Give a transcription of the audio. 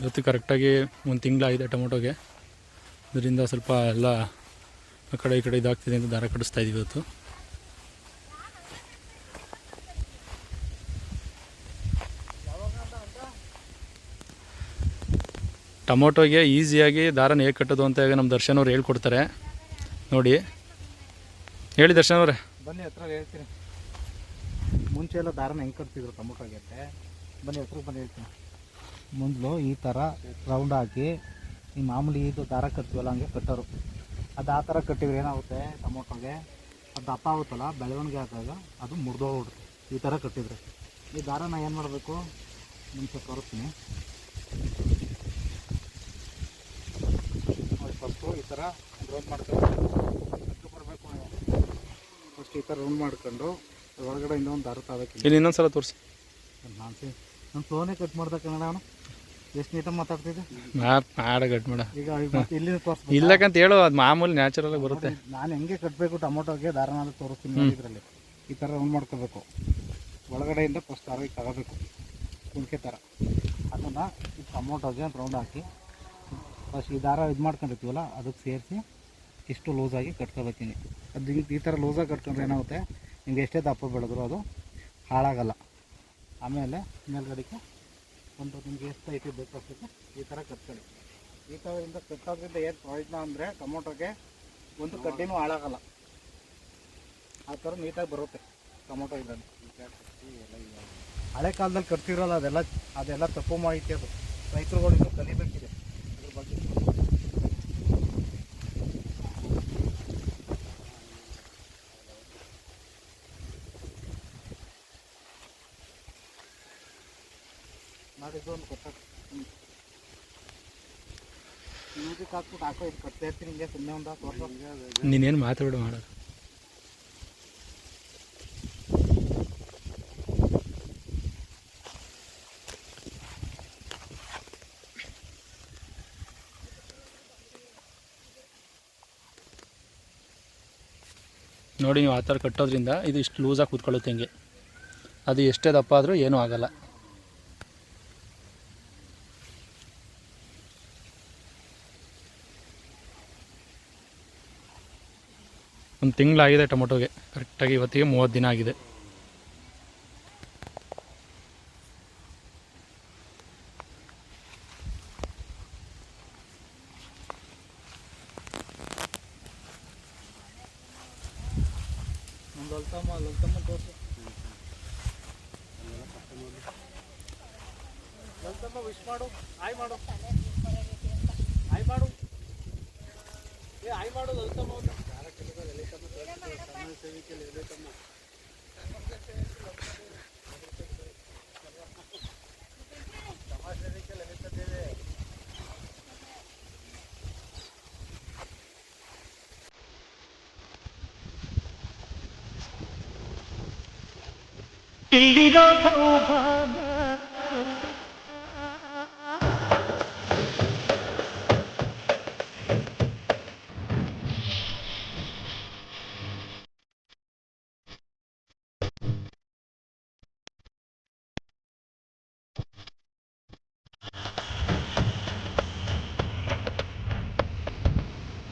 ಇವತ್ತು ಕರೆಕ್ಟಾಗಿ ಒಂದು ತಿಂಗಳಾಗಿದೆ ಟೊಮೊಟೊಗೆ. ಇದರಿಂದ ಸ್ವಲ್ಪ ಎಲ್ಲ ಆ ಕಡೆ ಈ ಕಡೆ ಇದಾಗ್ತಿದೆ ಅಂತ ದಾರ ಕಟ್ಟಿಸ್ತಾ ಇದ್ದೀವಿ ಇವತ್ತು. ಟೊಮೊಟೊಗೆ ಈಸಿಯಾಗಿ ದಾರನ ಹೇಗೆ ಕಟ್ಟೋದು ಅಂತ ಈಗ ನಮ್ಮ ದರ್ಶನ್ ಅವ್ರು ಹೇಳ್ಕೊಡ್ತಾರೆ. ನೋಡಿ. ಹೇಳಿ ದರ್ಶನ್ ಅವರೇ. ಬನ್ನಿ, ಹತ್ರ ಹೇಳ್ತೀನಿ. ಮುಂಚೆ ಎಲ್ಲ ದಾರನ ಹೆಂಗೆ ಕಟ್ತಿದ್ರು ಟೊಮೊಟೊಗೆ ಬನ್ನಿ ಹತ್ರ ಬನ್ನಿ, ಹೇಳ್ತೀನಿ. ಮೊದಲು ಈ ಥರ ರೌಂಡ್ ಹಾಕಿ ಈ ಮಾಮೂಲಿ ಇದು ದಾರ ಕಟ್ತೀವಲ್ಲ ಹಂಗೆ ಕಟ್ಟೋರು. ಅದು ಆ ಥರ ಕಟ್ಟಿದ್ರೆ ಏನಾಗುತ್ತೆ ಟೊಮೊಟೊಗೆ? ಅದು ದಪ್ಪ ಆಗುತ್ತಲ್ಲ ಬೆಳವಣಿಗೆ ಆದಾಗ ಅದು ಮುರಿದೋಗ್ಬಿಡುತ್ತೆ. ಈ ಥರ ಕಟ್ಟಿದ್ರೆ. ಈ ದಾರನ ಏನು ಮಾಡಬೇಕು? ಮುಂಚೆ ತೋರಿಸ್ತೀನಿ. ಫಸ್ಟು ಈ ಥರ ರೌಂಡ್ ಮಾಡ್ಕೊಂಡು ಬರಬೇಕು ಫಸ್ಟ್ ಈ ಥರ ರೌಂಡ್ ಮಾಡ್ಕೊಂಡು ಒಳಗಡೆ ಇನ್ನೊಂದು ದಾರ ತಾವಕ್ಕೆ ಇಲ್ಲಿ ಇನ್ನೊಂದು ಸಲ ತೋರಿಸಿ. ನಾನು ನಾನು ಫೋನೇ ಕಟ್ ಮಾಡ್ದ ಕನ್ನಡ ಅವನು? ಎಷ್ಟು ನೀಟಾಗಿ ಮಾತಾಡ್ತಿದ್ದೆ? ಮಾಡ ಕಟ್ ಮಾಡ. ಈಗ ಮತ್ತೆ ಇಲ್ಲಿ ತೋರಿಸ್ಬೇಕು ಇಲ್ಲಕ್ಕಂತ ಹೇಳು ಅದು ಮಾಮೂಲಿ ನ್ಯಾಚುರಲ್ ಆಗಿ ಬರುತ್ತೆ. ನಾನು ಹೆಂಗೆ ಕಟ್ಟಬೇಕು ಟೊಮೊಟೊಗೆ ದಾರನಾದ ತೋರಿಸ್ತೀನಿ ಇದರಲ್ಲಿ. ಈ ಥರ ರೌಂಡ್ ಮಾಡ್ಕೋಬೇಕು. ಒಳಗಡೆಯಿಂದ ಫಸ್ಟ್ ಆರೋಗ್ಯ ತಗೋಬೇಕು. ಕುಣಿಕೆ ಥರ ಅದನ್ನು ಈ ಟೊಮೊಟೊಗೆ ರೌಂಡ್ ಹಾಕಿ. ಫಸ್ಟ್ ಈ ದಾರ ಇದು ಮಾಡ್ಕೊಂಡಿರ್ತೀವಲ್ಲ ಅದಕ್ಕೆ ಸೇರಿಸಿ ಇಷ್ಟು ಲೂಸಾಗಿ ಕಟ್ಕೋಬೇಕೀನಿ. ಅದು ಈ ಥರ ಲೂಸಾಗಿ ಕಟ್ಕೊಂಡ್ರೆ ಏನಾಗುತ್ತೆ? ನಿಮ್ಗೆ ಎಷ್ಟೇ ದಪ್ಪ ಬೆಳೆದ್ರು ಅದು ಹಾಳಾಗಲ್ಲ. ಆಮೇಲೆ ಮೇಲ್ಗಡೆಗೆ ಒಂದು ನಿಮಗೆ ಎಷ್ಟು ಐತಿ ಬೇಕಾಗ್ತದೆ ಈ ಥರ ಕಟ್ಕೊಳ್ಳಿ. ಈ ಥರದಿಂದ ಕಟ್ಟೋದ್ರಿಂದ ಏನು ಪ್ರಯೋಜನ ಅಂದರೆ ಟೊಮೊಟೊಗೆ ಒಂದು ಕಡ್ಡಿನೂ ಹಾಳಾಗಲ್ಲ. ಆ ಥರ ನೀಟಾಗಿ ಬರುತ್ತೆ ಟೊಮೊಟೊ ಇದನ್ನು ಹಳೆ ಕಾಲದಲ್ಲಿ ಕಟ್ತಿರಲ್ಲ ಅದೆಲ್ಲ ಅದೆಲ್ಲ ತಪ್ಪು ಮಾಹಿತಿ ಅದು. ರೈತರುಗಳು ಇನ್ನೂ ನಾಡಿದ್ದು ಒಂದು ಕೊಟ್ಟ ಮ್ಯೂಸಿಕ್ ಹಾಕ್ಬಿಟ್ಟು ಹಾಕೋ ಇದು ಕಟ್ತಾ ಇರ್ತೀನಿ ಹಿಂಗೆ ಸುಮ್ಮನೆ ಒಂದು ತೋರ್ಸೋ ನೀನೇನು ಮಾತಾಡ ಮಾಡೋದು ನೋಡಿ ನೀವು ಆ ಥರ ಕಟ್ಟೋದ್ರಿಂದ ಇದು ಇಷ್ಟು ಲೂಸಾಗಿ ಕೂತ್ಕೊಳ್ಳುತ್ತೆ ಹಿಂಗೆ. ಅದು ಎಷ್ಟೇ ದಪ್ಪ ಆದರೂ ಏನೂ ಆಗಲ್ಲ. ಒಂದು ತಿಂಗಳಾಗಿದೆ ಟೊಮೊಟೊಗೆ. ಕರೆಕ್ಟಾಗಿ ಇವತ್ತಿಗೆ ಮೂವತ್ತು ದಿನ ಆಗಿದೆ. ಮಾಡು ಲಲ್ತಮ್ಮ ಲಲ್ತಮ್ಮ ತೋರಿಸು ವಿಶ್ ಮಾಡು ಆಯ್ ಮಾಡು ಆಯ್ ಮಾಡು ಏ ಆಯ್ ಮಾಡು ಲಲ್ತಮ್ಮ ಅಂತ ಇಲ್ಲಿರೋ ಸೌಭಾಗ್ಯ